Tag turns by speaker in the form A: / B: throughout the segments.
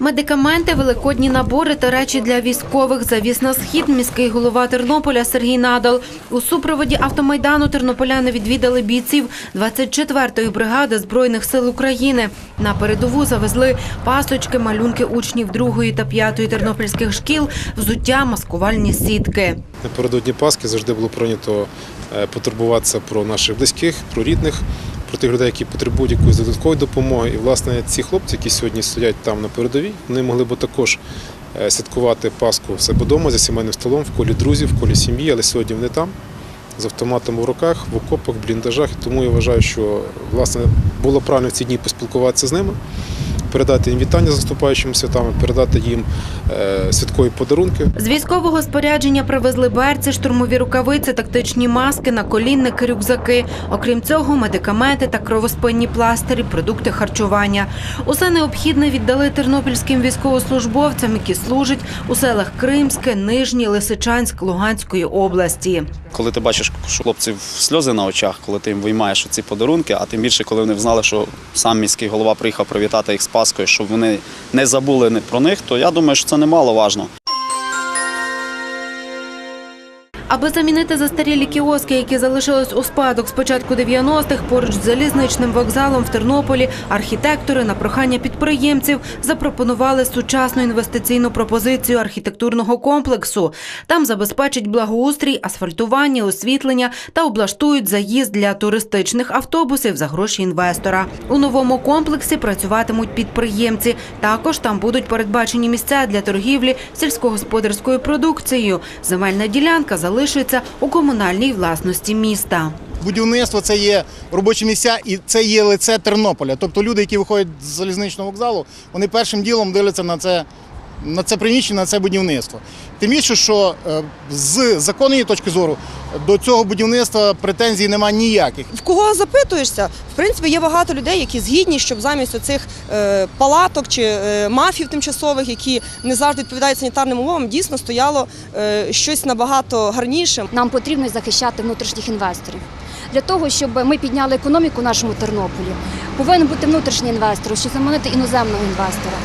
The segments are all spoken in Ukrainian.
A: Медикаменти, великодні набори та речі для військових завіз на схід міський голова Тернополя Сергій Надал. У супроводі автомайдану тернополяни відвідали бійців 24-ї бригади Збройних сил України. На передову завезли пасочки, малюнки учнів 2-ї та 5-ї тернопільських шкіл, взуття, маскувальні сітки.
B: Напередодні Пасхи завжди було прийнято е, потурбуватися про наших близьких, про рідних, про тих людей, які потребують якоїсь додаткової допомоги. І, власне, ці хлопці, які сьогодні стоять там на передовій, вони могли б також е, святкувати Пасху в себе вдома за сімейним столом, в колі друзів, в колі сім'ї, але сьогодні вони там. З автоматом у руках, в окопах, бліндажах. Тому я вважаю, що власне було правильно в ці дні поспілкуватися з ними, передати їм вітання з наступаючими святами, передати їм е, святкові подарунки.
A: З військового спорядження привезли берці, штурмові рукавиці, тактичні маски, наколінники, рюкзаки. Окрім цього, медикаменти та кровоспинні пластирі, продукти харчування. Усе необхідне віддали тернопільським військовослужбовцям, які служать у селах Кримське, Нижнє, Лисичанськ, Луганської області.
C: Коли ти бачиш, хлопців сльози на очах, коли ти їм виймаєш ці подарунки, а тим більше, коли вони знали, що сам міський голова приїхав привітати їх з Паскою, щоб вони не забули про них, то я думаю, що це немаловажно.
A: Аби замінити застарілі кіоски, які залишились у спадок з початку 90-х, поруч з залізничним вокзалом в Тернополі, архітектори на прохання підприємців запропонували сучасну інвестиційну пропозицію архітектурного комплексу. Там забезпечать благоустрій, асфальтування, освітлення та облаштують заїзд для туристичних автобусів за гроші інвестора. У новому комплексі працюватимуть підприємці. Також там будуть передбачені місця для торгівлі сільськогосподарською продукцією. Земельна ділянка залишиться у комунальній власності міста.
D: Будівництво це є робочі місця і це є лице Тернополя. Тобто люди, які виходять з залізничного вокзалу, вони першим ділом дивляться на це, на це приміщення, на це будівництво. Тим більше, що е, з законної точки зору до цього будівництва претензій немає ніяких.
E: в кого запитуєшся, в принципі, є багато людей, які згідні, щоб замість оцих е, палаток чи е, мафів тимчасових, які не завжди відповідають санітарним умовам, дійсно стояло е, щось набагато гарніше.
F: Нам потрібно захищати внутрішніх інвесторів. Для того, щоб ми підняли економіку в нашому Тернополі, повинен бути внутрішній інвестор, щоб заманити іноземного інвестора.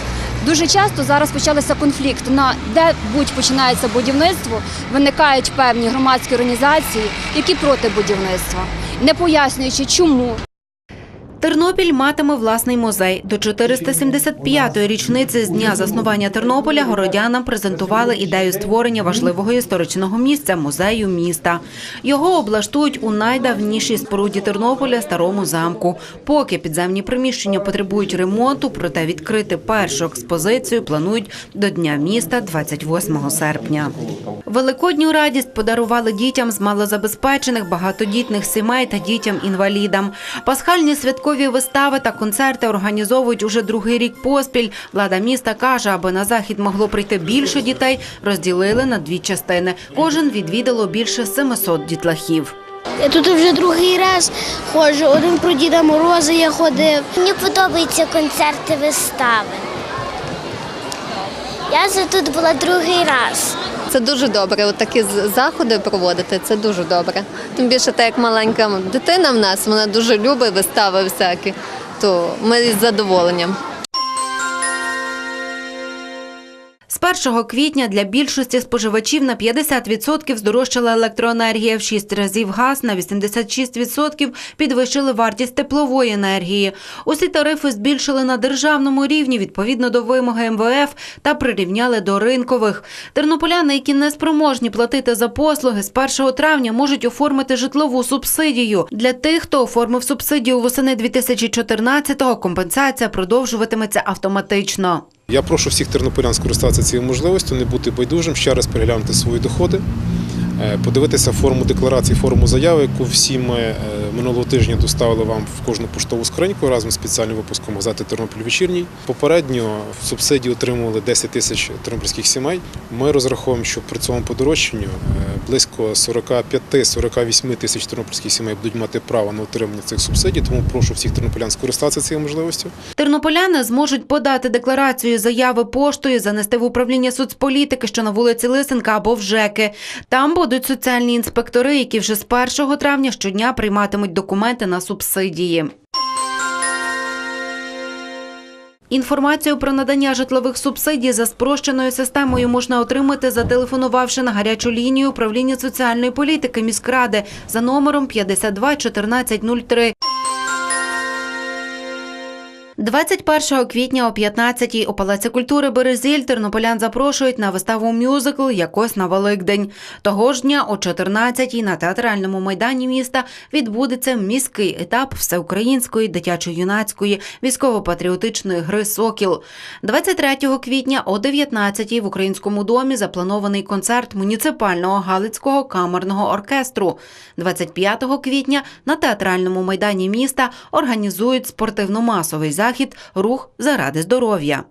F: Дуже часто зараз почалися конфлікти. На де будь починається будівництво, виникають певні громадські організації, які проти будівництва, не пояснюючи, чому
A: Тернопіль матиме власний музей. До 475-ї річниці з дня заснування Тернополя городянам презентували ідею створення важливого історичного місця музею міста. Його облаштують у найдавнішій споруді Тернополя старому замку. Поки підземні приміщення потребують ремонту, проте відкрити першу експозицію планують до Дня міста 28 серпня. Великодню радість подарували дітям з малозабезпечених багатодітних сімей та дітям-інвалідам. Пасхальні святкові вистави та концерти організовують уже другий рік поспіль. Влада міста каже, аби на захід могло прийти більше дітей, розділили на дві частини. Кожен відвідало більше 700 дітлахів.
G: Я тут вже другий раз ходжу. Один про Діда Мороза я ходив. Мені подобаються концерти вистави. Я вже тут була другий раз.
H: Це дуже добре. От такі заходи проводити. Це дуже добре. Тим більше, так як маленька дитина в нас, вона дуже любить вистави всякі, то ми з задоволенням.
A: 1 квітня для більшості споживачів на 50% здорожчала електроенергія, в 6 разів газ на 86% підвищили вартість теплової енергії. Усі тарифи збільшили на державному рівні відповідно до вимоги МВФ та прирівняли до ринкових. Тернополяни, які не спроможні платити за послуги, з 1 травня можуть оформити житлову субсидію. Для тих, хто оформив субсидію восени 2014-го, компенсація продовжуватиметься автоматично.
B: Я прошу всіх тернополян скористатися цією можливістю, не бути байдужим, ще раз переглянути свої доходи, подивитися форму декларації, форму заяви, яку всі ми е, минулого тижня доставили вам в кожну поштову скриньку разом з спеціальним випуском газети Тернопіль вечірній. Попередньо субсидії отримували 10 тисяч тернопільських сімей. Ми розраховуємо, що при цьому подорожчанню е, близько 45-48 тисяч тернопільських сімей будуть мати право на отримання цих субсидій. Тому прошу всіх тернополян скористатися цією можливістю.
A: Тернополяни зможуть подати декларацію заяви поштою, занести в управління соцполітики, що на вулиці Лисенка або в ЖЕКи. Там будуть соціальні інспектори, які вже з 1 травня щодня прийматимуть документи на субсидії. Інформацію про надання житлових субсидій за спрощеною системою можна отримати, зателефонувавши на гарячу лінію управління соціальної політики міськради за номером 52 1403. 21 квітня о 15-й у Палаці культури Березіль тернополян запрошують на виставу мюзикл «Якось на Великдень». Того ж дня о 14-й на театральному майдані міста відбудеться міський етап всеукраїнської дитячо-юнацької військово-патріотичної гри «Сокіл». 23 квітня о 19-й в Українському домі запланований концерт муніципального Галицького камерного оркестру. 25 квітня на театральному майдані міста організують спортивно-масовий захід «Рух заради здоров'я».